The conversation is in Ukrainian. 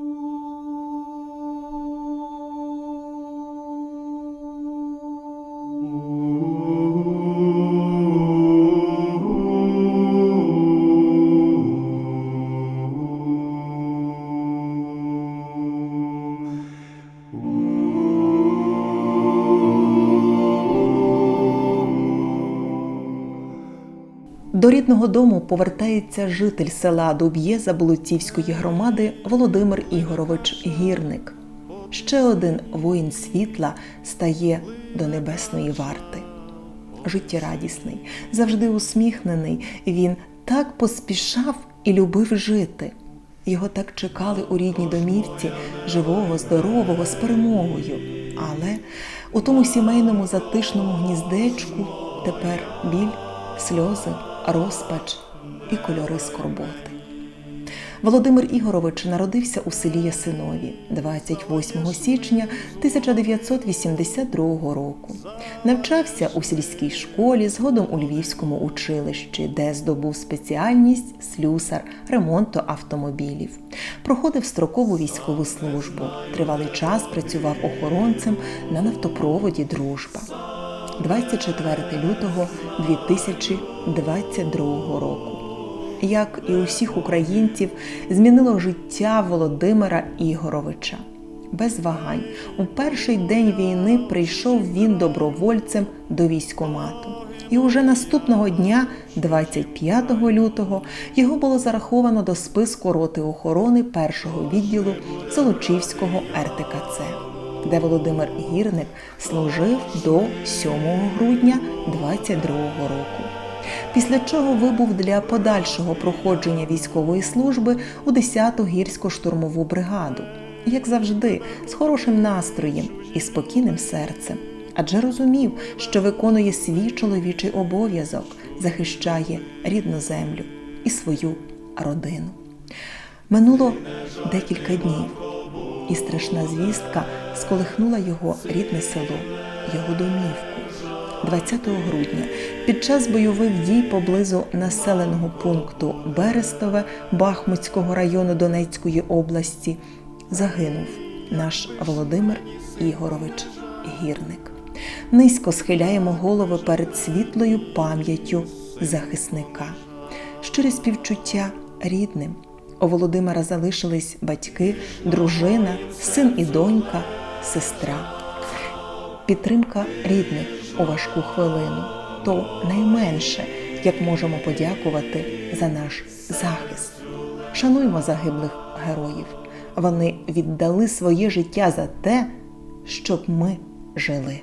Ooh. До рідного дому повертається житель села Дуб'є Заболотівської громади Володимир Ігорович Гірник. Ще один воїн світла стає до небесної варти. Життєрадісний, завжди усміхнений, він так поспішав і любив жити. Його так чекали у рідній домівці живого, здорового, з перемогою. Але у тому сімейному затишному гніздечку тепер біль, сльози, розпач і кольори скорботи. Володимир Ігорович народився у селі Ясинові 28 січня 1982 року. Навчався у сільській школі, згодом у Львівському училищі, де здобув спеціальність слюсар ремонту автомобілів. Проходив строкову військову службу. Тривалий час працював охоронцем на нафтопроводі Дружба. 24 лютого 2022 року. Як і усіх українців, змінило життя Володимира Ігоровича. Без вагань, у перший день війни прийшов він добровольцем до військомату. І уже наступного дня, 25 лютого, його було зараховано до списку роти охорони першого відділу Золочівського РТКЦ де Володимир Гірник служив до 7 грудня 22 року. Після чого вибув для подальшого проходження військової служби у 10-ту гірсько-штурмову бригаду, як завжди, з хорошим настроєм і спокійним серцем, адже розумів, що виконує свій чоловічий обов'язок, захищає рідну землю і свою родину. Минуло декілька днів і страшна звістка сколихнула його рідне село, його домівку. 20 грудня під час бойових дій поблизу населеного пункту Берестове Бахмутського району Донецької області загинув наш Володимир Ігорович Гірник. Низько схиляємо голови перед світлою пам'яттю захисника. Щире співчуття рідним. У Володимира залишились батьки, дружина, син і донька, сестра. Підтримка рідних у важку хвилину то найменше, як можемо подякувати за наш захист. Шануймо загиблих героїв. Вони віддали своє життя за те, щоб ми жили.